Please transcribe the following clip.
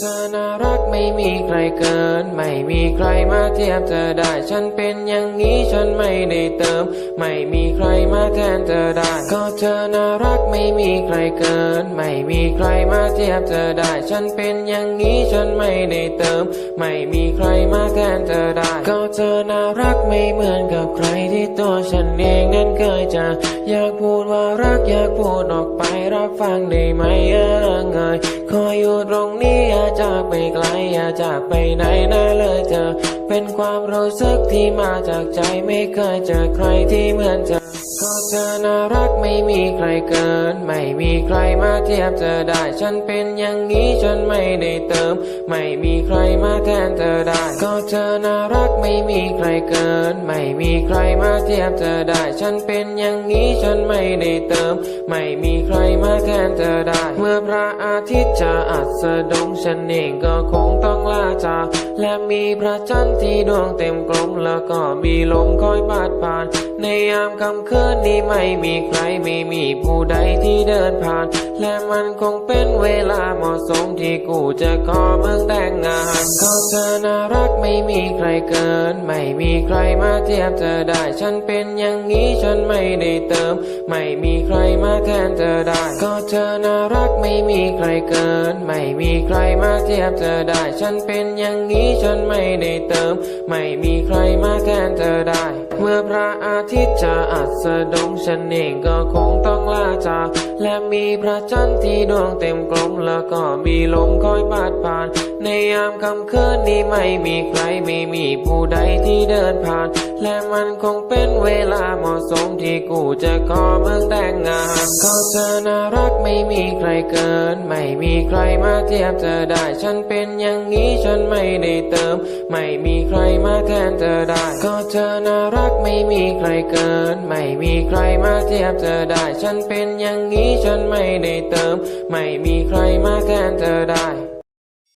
เธอน่ารักไม่มีใครเกิน ไม่มีใครมาเทียบเธอได้ ฉันเป็นอย่างนี้ฉันไม่ได้เติม ไม่มีใครมาแทนเธอได้ ก็เธอน่ารักไม่มีใครเกิน ไม่มีใครมาเทียบเธอได้ ฉันเป็นอย่างนี้ฉันไม่ได้เติม ไม่มีใครมาแทนเธอได้ ก็เธอน่ารักไม่เหมือนกับใครที่ตัวฉันเองนั้นเคยจะอยากพูดว่ารักอยากพูดออกไปรับฟังได้ไหมเออเงยขอ อยู่ตรงนี้อย่าจากไปไกลอย่าจากไปไหนนะเลยเธอเป็นความรู้สึกที่มาจากใจไม่เคยเจอใครที่เหมือนเธอ เธอน่ารักไม่มีใครเกิน ไม่มีใครมาเทียบเธอได้ ฉันเป็นอย่างนี้ฉันไม่ได้เติม ไม่มีใครมาแทนเธอได้ ก็เธอน่ารักไม่มีใครเกิน ไม่มีใครมาเทียบเธอได้ ฉันเป็นอย่างนี้ฉันไม่ได้เติม ไม่มีใครมาแทนเธอได้ เมื่อพระอาทิตย์จะอัสดงฉันเองก็คงต้องลาจากและมีพระจันทร์ที่ดวงเต็มกลมแล้วก็มีลมคอยปาดผ่าน ในยามค่ำคืนนี้ไม่มีใครไม่มีผู้ใดที่เดินผ่าน และมันคงเป็นเวลาเหมาะสมที่กูจะขอมึงแต่งงานก็เธอน่ารักไม่มีใครเกิน ไม่มีใครมาเทียบเธอได้ ฉันเป็นอย่างนี้ฉันไม่ได้เติม ไม่มีใครมาแทนเธอได้ก็เธอน่ารักไม่มีใครเกิน ไม่มีใครมาเทียบเธอได้ ฉันเป็นอย่างนี้ฉันไม่ได้เติม ไม่มีใครมาแทนเธอได้ เมื่อพระอาทิตย์จะอัสดงฉันเองก็คงต้องลาจากและมีพระจันทร์ที่ดวงเต็มกลมแล้วก็มีลมคอยบาดผ่าน ในยามค่ำคืนนี้ไม่มีใครไม่มีผู้ใดที่เดินผ่าน และมันคงเป็นเวลาเหมาะสมที่กูจะขอมึงแต่งงานก็เธอน่ารักไม่มีใครเกิน ไม่มีใครมาเทียบเธอได้ ฉันเป็นอย่างนี้ฉันไม่ได้เติม ไม่มีใครมาแทนเธอได้ก็เธอน่ารักไม่มีใครเกิน ไม่มีใครมาเทียบเธอได้ ฉันเป็นอย่างนี้ฉันไม่ได้เติม ไม่มีใครมาแทนเธอได้